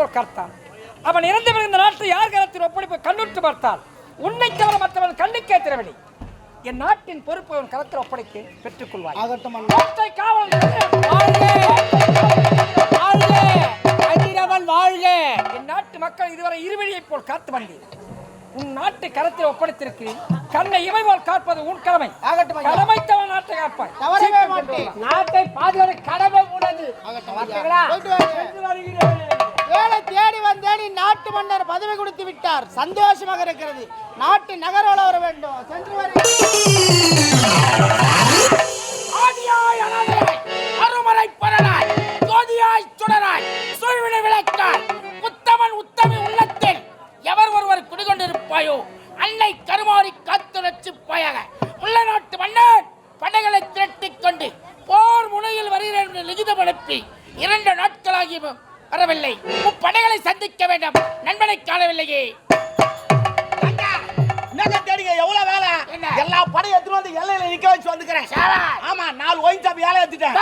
போல் கர்த்தான். அவன் இறந்து விழுந்த நாட்டை யார் கரத்தில் ஒப்படைப்பு கண்ணுற்று பார்த்தால்? உன்னை தவிர மற்றவன் கண்ணுக்கே திறவில்லை. என் நாட்டின் பொறுப்பை உன் கரத்தில் ஒப்படைத்து பெற்றுக் கொள்வாய் ஆகட்டும் காவல் வாழ்க! என் நாட்டு மக்கள் இதுவரை இருவழியைப் போல் காத்து வந்தேன் உன் நாட்டை கரத்தில் ஒப்படைத்திருக்கிறேன். கண்ணை இமை போல் காப்பது உன் கடமை. ஆகட்டும் ஐயா. கடமைத்தவன் நாட்டை காப்பாய். நாட்டை பாதுகாக்க கடமை. சென்று வருகிறேன். வேலை தேடி வந்தேன் நாட்டு மன்னர் பதவி கொடுத்து விட்டார். சந்தோஷமாக இருக்கிறது. நாட்டு நகரோட வர வேண்டும். சென்று வருகிறேன் ஆதியாய் அனாதையாய், அருமறை பரனாய், ஜோதியாய் சுடராய், சூழ்வினை விளக்காய், உத்தமன் உத்தமி உள்ளத்தில் எவர் ஒருவர் குடிகொண்டிருப்பாயோ அன்னை கருமாறி காத்து பாயாக உள்ள நாட்டு மன்னர் படைகளை திரட்டிக் கொண்டு போர் முனையில் வருகிறேன் என்று லிகிதம் அனுப்பி இரண்டு நாட்களாகியும் வரவில்லை. முப்படைகளை சந்திக்க வேண்டும். நண்பனை காணவில்லையே. எவ்வளவு வேலை? எல்லா படையும் எடுத்துட்டு வந்து எல்லையில நிக்க வச்சு வந்துக்கிறேன். ஆமா நாலு ஒயின் சாப்பி வேலை எடுத்துட்டேன்.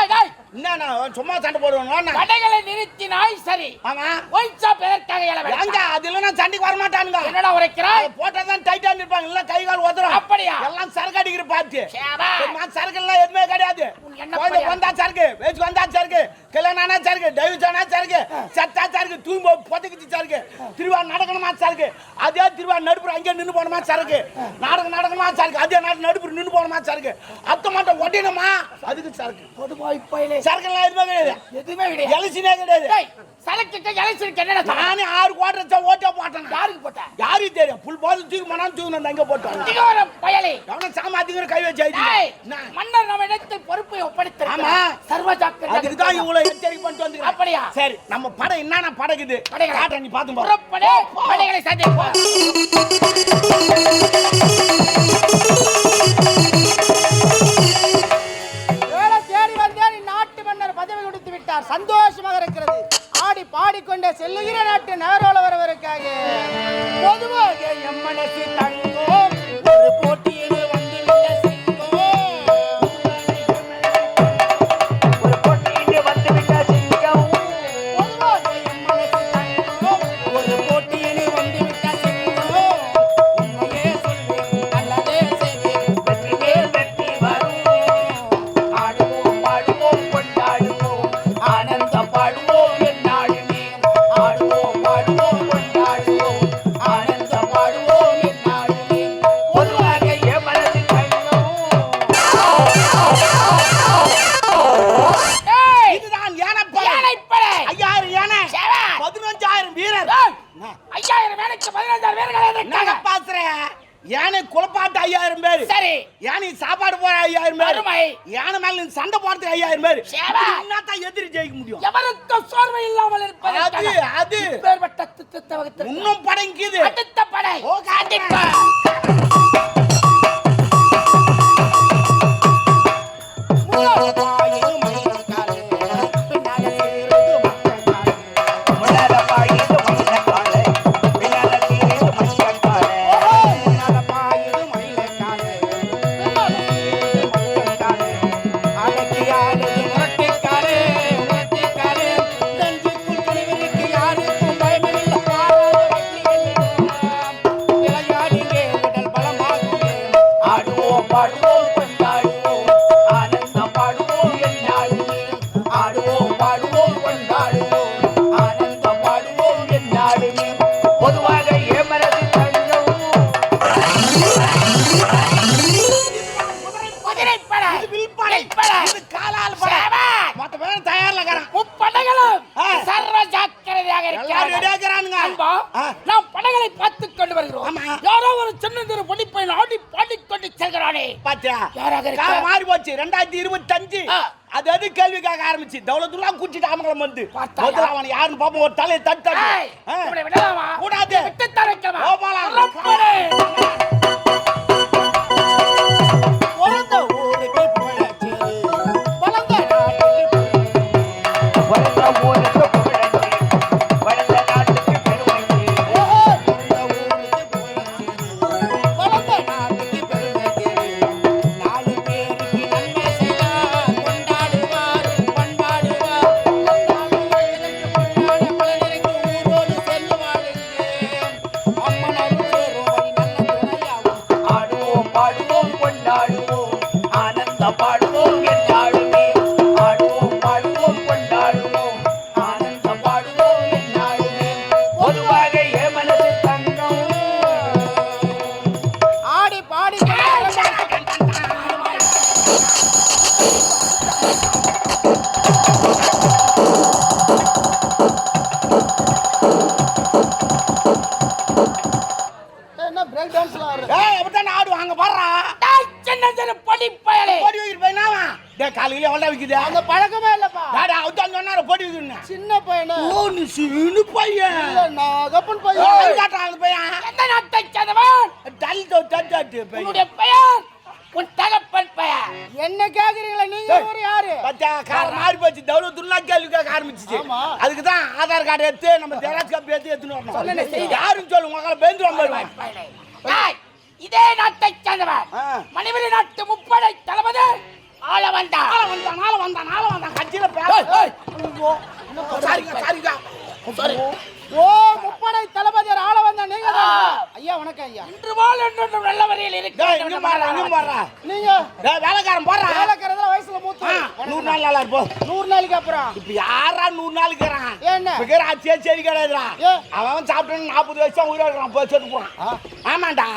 என்ன சும்மா சண்டை போடுவேன் படைகளை நிறுத்தினாய் சரி. ஆமா. எங்க? வேண்டாம். அது இல்லைன்னா சண்டைக்கு வர மாட்டானுங்க என்னடா உரைக்கிறாய்? போட்டதான் டைட்டா நிற்பாங்க. இல்ல கை கால் உதறும். அப்படியா? எல்லாம் சரக்கு அடிக்கிற பார்த்து. சரக்கு எல்லாம் எதுவுமே குழந்தை பையன்? வந்தா சரக்கு வயசுக்கு வந்தா சரக்கு கல்யாணம் ஆனா சரக்கு டைவர்ஸ் ஆனா சரக்கு சத்தா சரக்கு தூங்கி புதைக்குச்சு சரக்கு திருவா நடக்கணுமா சரக்கு அதே திருவா நடுப்புற அங்கே நின்று போனோமா சரக்கு நாடகம் நடக்கணுமா சரக்கு அதே நாடு நடுப்புற நின்று போனோமா சரக்கு அத்த மாட்டம் ஒட்டினமா அதுக்கு சரக்கு சரக்கு எல்லாம் எதுவுமே கிடையாது. எதுவுமே கிடையாது. எலசினே கிடையாது. டேய், சரக்குக்கு எலெக்ஷனுக்கு என்னடா? நானே ஆறு குவாட்டர் ஓட்டே போட்டேன். யாருக்கு போட்ட புல் போது தூக்கி மனம் தூக்கி வந்து அங்கே போட்டாங்க அதிகார பயலே எவனும் சாமாத்திக்கிற கை வச்சு எழுதிட்டான். மன்னர் நம்ம இடத்தில் பொறுப்பை ஒப்படைத்திருக்கிறார். ஆமா. சர்வ ஜாக்கிரதை. அதுக்கு தான் இவ்வளவு எச்சரிக்கை பண்ணிட்டு வந்து அப்படியா? சரி நம்ம படம் என்னென்ன படகுது. காட்டுறேன் நீ பார்த்து போ. படைகளை சந்திப்போம். யானை மேல சண்டை போறதுக்கு ஐயாயிரம் பேர். என்னத்தான் எதிரி ஜெயிக்க முடியும்? எவருக்கும் சோர்வு இல்லாமல் அது இருப்பதற்காக அது வகுத்திருக்கிறார். இன்னும் படங்கிது அடுத்த படை. யாராக இருக்க? மாறி போச்சு ரெண்டாயிரத்தி இருபத்தஞ்சு. ஆ. அது அது கேள்வி கேட்க ஆரம்பிச்சு? தௌலத்துலாம் குச்சிட்டு ஆமங்கலம் வந்து. அவனை யாருன்னு பாப்போம் ஒரு தலையை தட்டு? கூடாது. பொடி பயலே போட்டி வைக்கிற பையனாவா டேய் காலையில எவ்வளோ விக்குது? அந்த பழக்கமே இல்லப்பா. டாடா அவத்தான் சொன்னாரு போட்டி வைக்கணும் சின்ன பையனு? ஓ நீ சின்ன பையன். இல்ல நாகப்பன் ஏய், பையன் காட்டுறான் அந்த பையன் எந்த நாட்டை சேர்ந்தவன்? தள்ளிட்டு தட்டாட்டு பையன். உன்னுடைய உன் தகப்பன் பெயர். என்ன கேக்குறீங்களா நீங்க யாரு? பச்சா கார் மாறி போச்சு. தௌலத்துல்லா கேள்வி கேட்க ஆரம்பிச்சிச்சு. ஆமா. அதுக்கு தான் ஆதார் கார்டு எடுத்து நம்ம ஜெராக்ஸ் காப்பி எடுத்து எடுத்துன்னு வரணும். யாரும் சொல்லு உங்களை. டேய், இதே நாட்டை சேர்ந்தவன் ஆ. மணிவரி நாட்டு முப்படை தளபதி ஆள வந்தான் ஆள வந்தான் ஆள வந்தான் ஆள வந்தான் கட்சியில சாரி ஓ முப்படை தளபதியார் ஆள வந்தா நீங்க ஐயா வணக்கம் ஐயா. இன்று போல் என்று நல்ல வரையில் டேய் இங்க பாரு இங்க பாரு. நீங்க? வேலைக்காரன் போறா வேலைக்காரதுல வயசுல மூத்த. நூறு நாள் நல்லா இருப்போ நூறு நாளைக்கு அப்புறம். இப்ப யாரா நூறு நாள் இருக்கிறான்? என்ன? ஆச்சியே சரி கிடையாதுடா? அவன் சாப்பிட்டு நாற்பது வருஷம் உயிரோட இருக்கிறான். போய் செத்து போறான். ஆமாண்டா.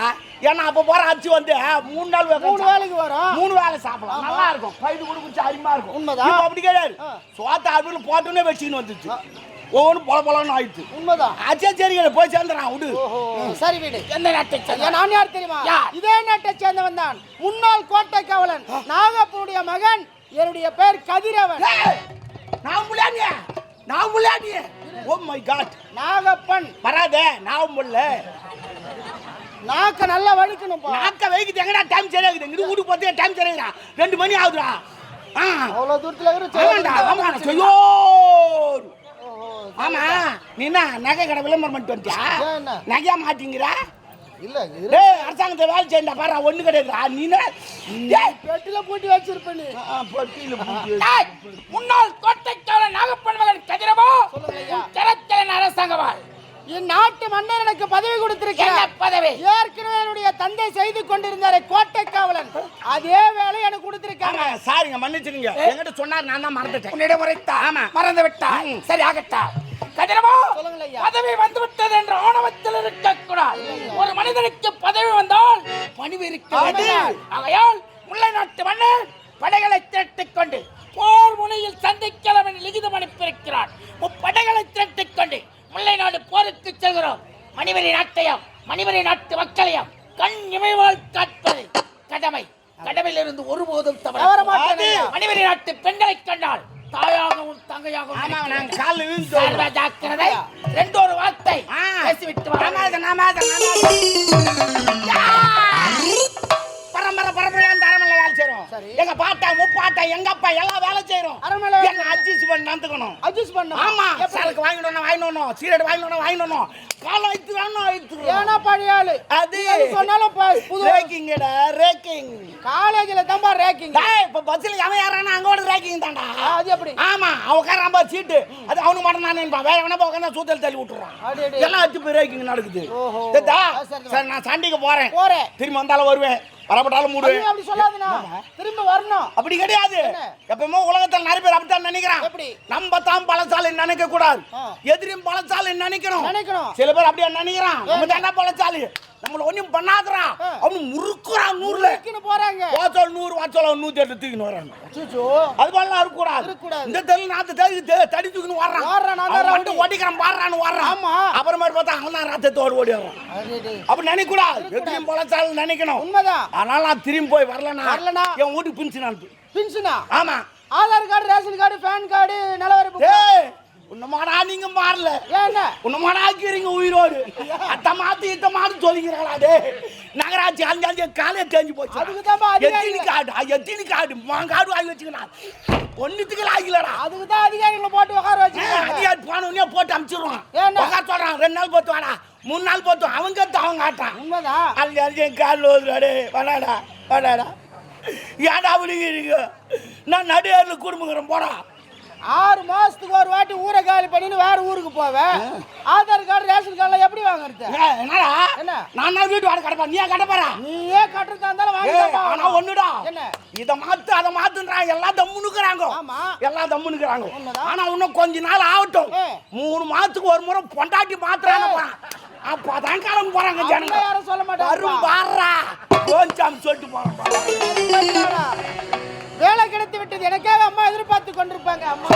ஏன்னா அப்ப போற அச்சு வந்து மூணு நாள் மூணு மூணு வேலை வேலைக்கு வரும். மூணு வேலை சாப்பிடலாம். நல்லா இருக்கும். பயிர் கூட குடிச்சு அருமையா இருக்கும். உண்மைதான். இப்ப அப்படி கிடையாது. சோத்த அடுப்புல போட்டோன்னே வச்சுக்கின்னு வந்துச்சு. ஒவ்வொன்றும் பொல பொலன்னு ஆயிடுச்சு. உண்மைதான். அச்சே சரி போய் சேர்ந்துறான் விடு. சரி வீடு. எந்த நாட்டை ஐயா சேர்ந்தவன் நான் யார் தெரியுமா? இதே நாட்டை சேர்ந்தவன் தான். முன்னாள் கோட்டை காவலன் நாகப்பனுடைய மகன் என்னுடைய பேர் கதிரவன். நான் முள்ளாடிய. நான் முள்ளாடிய. Oh my god Nagappan. வராதே நான் முல்ல நாக்க நல்லா வலிக்கணும்பா. நாக்க வைக்குது எங்கடா டைம் சரியாகுது இங்கிட்டு வீட்டுக்கு போறதுக்கு டைம் சரியாகுதா ரெண்டு மணி ஆகுதுடா. ஆ. அவ்வளவு தூரத்துல ஆமாண்டா ஆமா ஐயோ. ஆமா. நீ என்ன நகை கடை விளம்பரம் பண்ணிட்டு வந்துட்டியா? என்ன? நகையா மாட்டீங்கிறா? இல்ல அரசாங்கத்தை வேலை செய்யண்டா பாரு ஒண்ணு கிடையாதுடா. நீ பெட்டில பூட்டி வச்சிருப்ப நீ. ஆ, பொட்டியில பூட்டி முன்னாள் கோட்டைக்காரன் நாகப்பன் மகன் கதிரவோ சொல்லுங்க ஐயா. அரசாங்கவாள் இந்நாட்டு மன்னர் எனக்கு பதவி கொடுத்திருக்கிறார். பதவி? ஏற்கனவே என்னுடைய தந்தை செய்து கொண்டிருந்தாரே கோட்டை காவலன் அதே வேலை எனக்கு கொடுத்திருக்காங்க. சாரிங்க மன்னிச்சுக்கங்க என்கிட்ட சொன்னார் நான் தான் மறந்துட்டேன். உன்னிடம் உரைத்தா? ஆமா. மறந்து விட்டாய் சரி ஆகட்டா. ஐயா. பதவி வந்து விட்டது என்ற ஆணவத்தில் இருக்கக்கூடாது. ஒரு மனிதனுக்கு பதவி வந்தால் பணிவு ஆமாம். ஆகையால் முல்லை நாட்டு மன்னர் படைகளை திரட்டிக் கொண்டு போர் முனையில் சந்திக்கலாம் என்று லிகிதம் அனுப்பியிருக்கிறார். முப்படைகளை திரட்டிக் கொண்டு முல்லை நாடு போருக்கு செல்கிறோம். மணிவரி நாட்டையும் மணிவரி நாட்டு மக்களையும் கண் இமைவால் காட்பது கடமை. கடமையிலிருந்து ஒருபோதும் தவற. மணிவரி நாட்டு பெண்களை கண்டால் தாயாகவும் தங்கையாகவும் சர்வ ஜாக்கிரதை. ரெண்டு ஒரு வார்த்தை. பேசிவிட்டு பரம்பரை பரம்பரையா அந்த சரி. எங்க பாட்டா முப்பாட்டா எங்க அப்பா எல்லாம் வேலை செய்யறோம் அரண்மனை வேலை என்ன அட்ஜஸ்ட் பண்ணி நடந்துக்கணும்? அட்ஜஸ்ட் பண்ண ஆமா. சரக்கு வாங்கிடணும் வாங்கிடணும் சீரட் வாங்கிடணும் வாங்கிடணும் காலம் ஐத்துறானோ ஐத்துறோம் ஏன்னா பழைய ஆளு. அது. சொன்னாலும் ப- புது ரேக்கிங்கடா ரேக்கிங் காலேஜ்ல தான் ரேக்கிங் டேய் இப்ப பஸ்ல அவன் யாரானா அங்கோட ரேக்கிங் தான்டா. அது எப்படி? ஆமா. அவன் உட்காரான் பாரு சீட்டு. அது அவனுக்கு மட்டும் தான் நினைப்பான் வேற எவனா உட்காந்து சூத்தல் தள்ளி விட்டுறான். எல்லாம் வச்சு போய் ரேக்கிங் நடக்குது. ஓஹோ. சரி நான் சண்டைக்கு போறேன். போறேன். திரும்பி வந்தாலும் வருவேன். வரப்பட்டாலும் ஐயோ, அப்படி சொல்லாதுண்ணா திரும்ப வரணும். அப்படி கிடையாது? எப்பவுமே உலகத்துல நிறைய பேர் அப்படித்தான் நினைக்கிறான்? நம்ம தான் பலசாலி நினைக்க கூடாது. எதிரியும் பலசாலி நினைக்கணும். நினைக்கணும். சில பேர் அப்படியே நினைக்கிறான். நம்ம தானே பலசாலி நம்மள ஒண்ணும் பண்ணாதடா. ஆ. அவனு முறுக்குறான் நூறுல. போறாங்க. வாசல் நூறு வாசல் நூத்தி எட்டு தூக்கின்னு வரான் அச்சச்சோ. அது மாதிரிலாம் இருக்கக்கூடாது. இந்த தெருல நாத்து தெரு தெரு தடி தூக்கின்னு வர்றான். மட்டும் ரவுடி. ஓடிக்கிறான் பாடுறான்னு வர்றான். ஆமா. அப்புறமேட்டு பார்த்தா அவன் தான் ரத்தத்தோடு ஓடி வர்றான் அடி, அடி. அப்படி நினைக்க கூடாது எதிரியும் பலசாலி நினைக்கணும். உண்மைதான். ஆனால் நான் திரும்பி போய் வரலனா வரலனா? என் வீட்டுக்கு பின்ச்சு நான் பின்ஷனா ஆமா. Aadhaar card ration card PAN card நிலவரி book டேய். உன்னமாடா நீங்க மாறல. ஏன் என்ன உன்னமாடா ஆக்கிறீங்க உயிரோடு. அத்த மாத்து இத்த மாத்து சொல்லிக்கிறாங்களா டே நகராட்சி அஞ்சு அஞ்சு காலே தேஞ்சு போச்சு. அதுக்குதான்ப்பா அதிகாரிங்க. எத்தினி காடு எத்தினி காடு மான் காடு வாங்கி வச்சுக்கலாம் ஒன்னுத்துக்கு ஆகலடா. அதுக்கு தான் அதிகாரிகளை போட்டு உட்கார வச்சிருக்காங்க அதிகாரி போன உடனே போட்டு அனுப்பிச்சிடுவான் ஏன்டா? உட்கார சொல்றான் ரெண்டு நாள் போத்து வாடா. மூணு நாள் போத்து அவங்க கத்து அவங்க காட்டுறான். உண்மைதான் அஞ்சு அஞ்சு காலில் ஓதுறாடே வாடாடா வாடாடா. ஏன்டா அப்படிங்கிறீங்க நான் நடுவேரில் குடும்பங்கிறேன் போடா. ஆறு மாசத்துக்கு ஒரு வாட்டி ஊரை காலி பண்ணின்னு வேற ஊருக்கு போவேன் ஆதார் கார்டு ரேஷன் கார்டுலாம் எப்படி வாங்குறது? என்னடா? என்ன? நான் வீட்டு வாடகை கடப்பா நீயா கடப்பாரா நீயே கட்டுறதா இருந்தாலும் ஏய், வாங்கி ஆனா ஒண்ணுடா. என்ன? இத மாத்து அத மாத்துன்றாங்க எல்லாம் தம்முனுக்குறாங்க ஆமா. எல்லாம் தம்முனுக்குறாங்க. ஆனா இன்னும் கொஞ்ச நாள் ஆகட்டும். மூணு மாசத்துக்கு ஒரு முறை பொண்டாட்டி மாத்துறாங்க அப்பதான் கிளம்பி போறாங்க ஜனங்க. யாரும் சொல்ல வரும் மாட்டாங்க பாடுறா கோஞ்சாம் சொல்லிட்டு போறான் வேலை கிடைத்து விட்டது. எனக்காக அம்மா எதிர்பார்த்து கொண்டிருப்பாங்க அம்மா.